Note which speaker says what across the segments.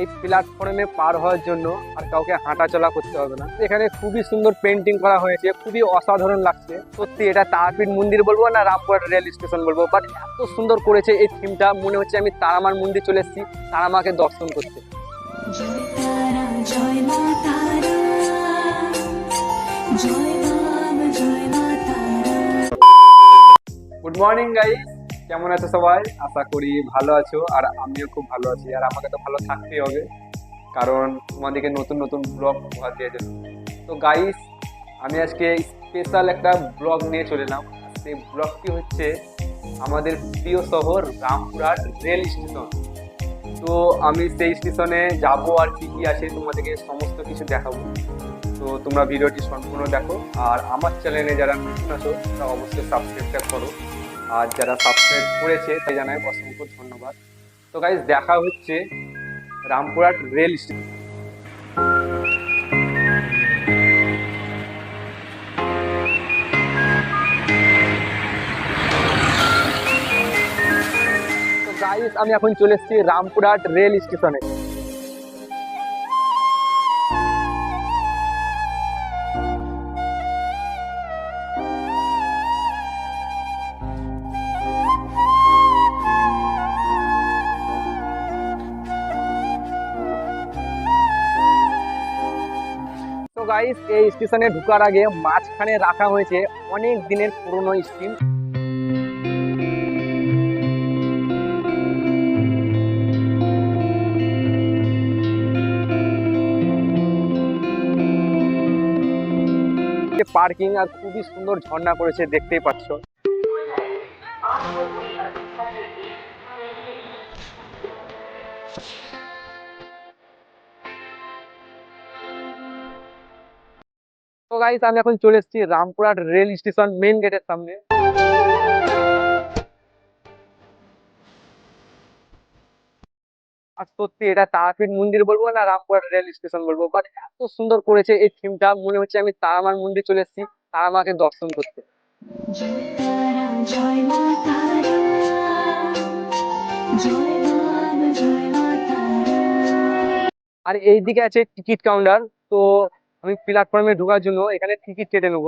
Speaker 1: এই প্ল্যাটফর্মে পার হওয়ার জন্য আর কাউকে হাঁটাচলা করতে হবে না। এখানে খুবই সুন্দর পেন্টিং করা হয়েছে খুবই অসাধারণ লাগছে। সত্যি এটা তারাপীঠ মন্দির বলব না রামপুরহাট রেল স্টেশন বলব বাট এত সুন্দর করেছে এই থিমটা মনে হচ্ছে আমি তারামার মন্দির চলে এসেছি তারামাকে দর্শন করতে।
Speaker 2: জয় তারা জয় মা তারা জয় বাম জয় মা তারা।
Speaker 1: গুড মর্নিং গাইস কেমন আছো সবাই? আশা করি ভালো আছো, আর আমিও খুব ভালো আছি। আর আমাকে তো ভালো থাকতেই হবে, কারণ তোমাদেরকে নতুন নতুন ব্লগ উপহার দিয়ে জন্য তো গাইস আমি আজকে স্পেশাল একটা ব্লগ নিয়ে চলে এলাম। সেই ব্লগটি হচ্ছে আমাদের প্রিয় শহর রামপুরহাট রেল স্টেশন তো আমি সেই স্টেশনে যাব আর কি কি আছে তোমাদেরকে সমস্ত কিছু দেখাবো। তো তোমরা ভিডিওটি সম্পূর্ণ দেখো। আর আমার চ্যানেলে যারা নতুন আছো, তারা অবশ্যই সাবস্ক্রাইব করো। আর যারা সাবস্ক্রাইব করেছে, তাই জানাই অসংখ্য ধন্যবাদ। তো গাইজ দেখা হচ্ছে রামপুরহাট রেল স্টেশন আমি এখন চলে এসেছি রামপুরহাট রেল স্টেশনে গাইস এই স্টেশনে ঢুকার আগে মাঝখানে রাখা হয়েছে অনেক দিনের পুরনো স্টিম পার্কিং আর খুবই সুন্দর ঝর্ণা করেছে, দেখতেই পাচ্ছ। গাইস আমি এখন চলে এসেছি রামপুরহাট রেল স্টেশন মেইন গেটের সামনে। আর সত্যি এটা তারাপীঠ মন্দির বলব না, রামপুরহাট রেল স্টেশন বলব বাট এত সুন্দর করেছে এই থিমটা মনে হচ্ছে আমি তারামার মন্দির চলে এসেছি, তারামাকে দর্শন করতে। আর এইদিকে আছে টিকিট কাউন্টার তো আমি প্ল্যাটফর্মে ঢোকার জন্য এখানে টিকিট কেটে নেব।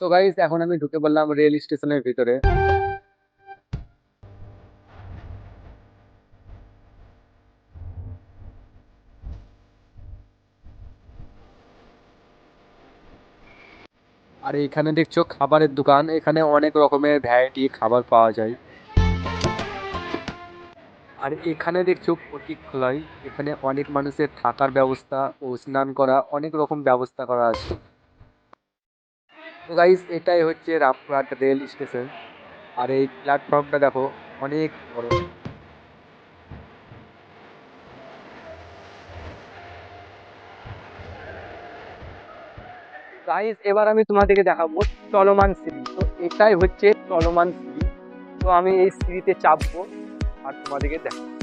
Speaker 1: তো গাইজ এখন আমি ঢুকে পড়লাম রেল স্টেশনের ভিতরে। আর এখানে দেখছ খাবারের দোকান। এখানে অনেক রকমের ভ্যারাইটি খাবার পাওয়া যায়। আর এখানে দেখছ প্রতীক্ষালয় এখানে অনেক মানুষের থাকার ব্যবস্থা ও স্নান করা, অনেক রকম ব্যবস্থা করা আছে। তো গাইস এটাই হচ্ছে রামপুরহাট রেল স্টেশন। আর এই প্ল্যাটফর্মটা দেখো, অনেক বড়। গাইস এবার আমি তোমাদেরকে দেখাবো চলমান সিঁড়ি। তো এটাই হচ্ছে চলমান সিঁড়ি। তো আমি এই সিঁড়িতে চাপবো আর তোমাদেরকে দেখাবো।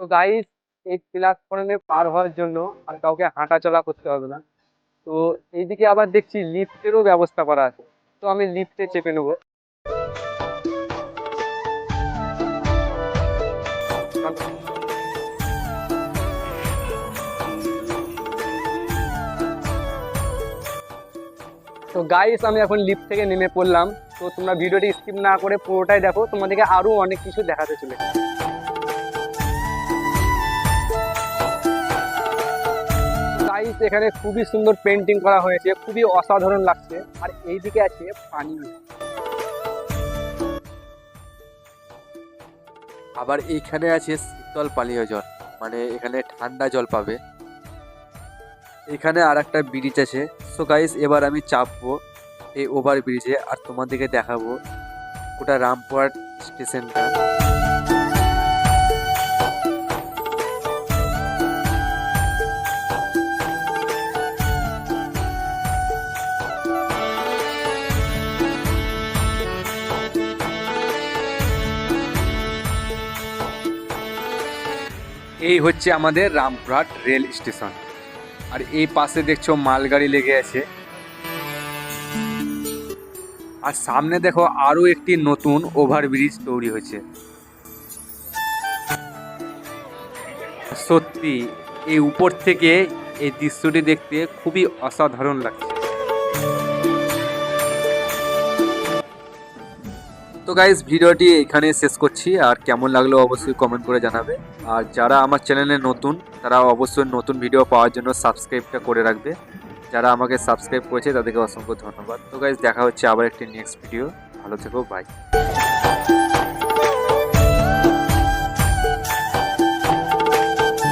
Speaker 1: তো গাইস এই প্ল্যাটফর্মে পার হওয়ার জন্য আর কাউকে হাঁটাচলা করতে হবে না। তো এইদিকে আবার দেখছি লিফটেরও ব্যবস্থা করা আছে। তো আমি লিফটে চেপে নেব। তো গাইস আমি এখন লিফট থেকে নেমে পড়লাম। তো তোমরা ভিডিওটি স্কিপ না করে পুরোটাই দেখো। তোমাদেরকে আরও অনেক কিছু দেখাতে চলেছে। গাইস এখানে খুবই সুন্দর পেন্টিং করা হয়েছে। খুবই অসাধারণ লাগছে। আর এইদিকে আছে পানি। আবার এইখানে আছে শীতল পানীয় জল। মানে এখানে ঠান্ডা জল পাবে। এখানে আর একটা ব্রিজ আছে। সো গাইস এবার আমি চাপবো এই ওভার ব্রিজে আর তোমাদেরকে দেখাবো ওটা রামপুরহাট স্টেশনটা
Speaker 3: এই হচ্ছে আমাদের রামপুরহাট রেল স্টেশন আর এই পাশে দেখছ মালগাড়ি লেগে আছে। আর সামনে দেখো আরও একটি নতুন ওভারব্রিজ তৈরি হয়েছে। সত্যি, এই উপর থেকে এই দৃশ্যটি দেখতে খুবই অসাধারণ লাগছে।
Speaker 1: তো গাইজ ভিডিওটি এখানে শেষ করছি। আর কেমন লাগল অবশ্যই কমেন্ট করে জানাবে। আর যারা আমার চ্যানেলে নতুন, তারা অবশ্যই নতুন ভিডিও পাওয়ার জন্য সাবস্ক্রাইবটা করে রাখবে। যারা আমাকে সাবস্ক্রাইব করেছে, তাদেরকে অসংখ্য ধন্যবাদ। তো গাইজ দেখা হচ্ছে আবার একটি নেক্সট ভিডিও ভালো থেকো বাই